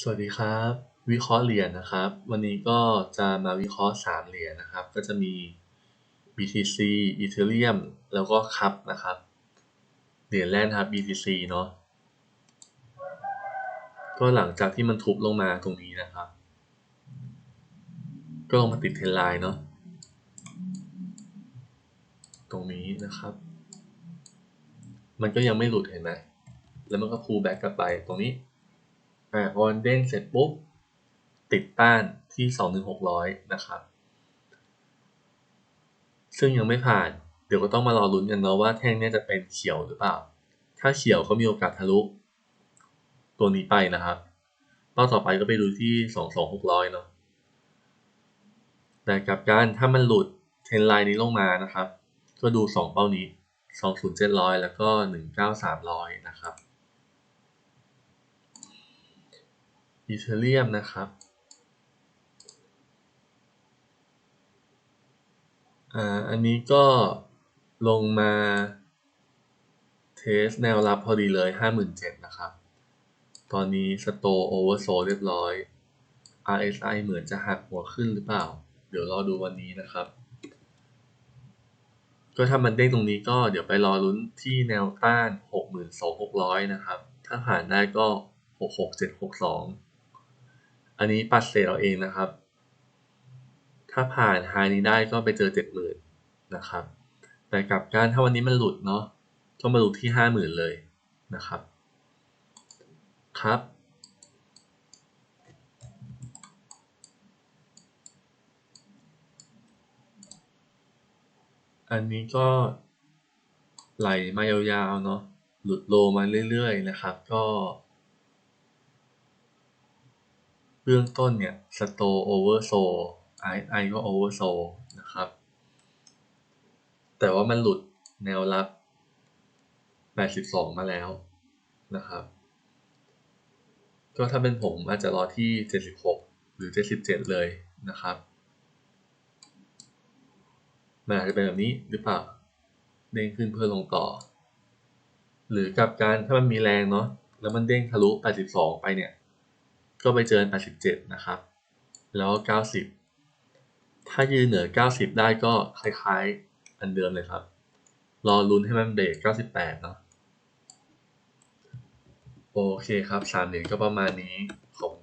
สวัสดีครับ วิเคราะห์เหรียญนะครับ วันนี้ก็จะมาวิเคราะห์สามเหรียญนะครับ ก็จะมี BTC Ethereum แล้วก็คับนะครับ เหรียญแรกนครับ BTC เนาะก็หลังจากที่มันทุบลงมาตรงนี้นะครับ ก็ลงมาติดเทรนไลน์เนาะตรงนี้นะครับ มันก็ยังไม่หลุดเห็นไหมแล้วมันก็พูแบ็กกลับไปตรงนี้ อ่าพอมันเด้งเสร็จปุ๊บ ติดต้านที่สองถึงหกร้อยนะครับ ซึ่งยังไม่ผ่าน เดี๋ยวก็ต้องมารอลุ้นกันเนาะว่าแท่งนี้จะเป็นเขียวหรือเปล่า ถ้าเขียวก็มีโอกาสทะลุตัวนี้ไปนะครับเป้าต่อไปก็ไปดูที่สองสองหกร้อยเนาะแต่กับการถ้ามันหลุดเทรนไลน์นี้ลงมานะครับ ก็ดูสองเป้านี้สองศูนย์เจ็ดร้อยแล้วก็หนึ่งเก้าสามร้อยนะครับ อีเทเรียมนะครับอ่าอันนี้ก็ลงมาเทสแนวรับพอดีเลย 57,000นะครับ ตอนนี้สโตโอเวอร์โซเรียบร้อย RSI เหมือนจะหักหัวขึ้นหรือเปล่า เดี๋ยวรอดูวันนี้นะครับ ก็ถ้ามันเด้งตรงนี้ก็เดี๋ยวไปรอลุ้นที่แนวต้าน 62,600 นะครับ ถ้าผ่านได้ก็ 66762 อันนี้ปัดเศษเอาเองนะครับ ถ้าผ่านไฮนี้ได้ก็ไปเจอ70,000นะครับ แต่กลับการถ้าวันนี้มันหลุดเนาะก็มาหลุดที่50,000เลยนะครับ ครับอันนี้ก็ไหลมายาวๆเนาะหลุดโลมาเรื่อยๆนะครับ ก็ เบื้องต้นเนี่ย Store Oversold RSI ก็ Oversold นะครับ แต่ว่ามันหลุดแนวรับ 82 มาแล้วนะครับ ก็ถ้าเป็นผมอาจจะรอที่ 76 หรือ 77 เลยนะครับมันอาจจะเป็นแบบนี้หรือเปล่า เด้งขึ้นเพื่อลงต่อ หรือกับการถ้ามันมีแรงเนาะ แล้วมันเด้งทะลุ 82 ไปเนี่ย ก็ไปเจอ 87 นะครับ แล้ว 90 ถ้ายืนเหนือ 90 ได้ก็คล้ายๆ อันเดิมเลยครับ รอลุ้นให้มันเบรก 98 เนาะโอเคครับ 3 เหรียญก็ประมาณนี้ขอบ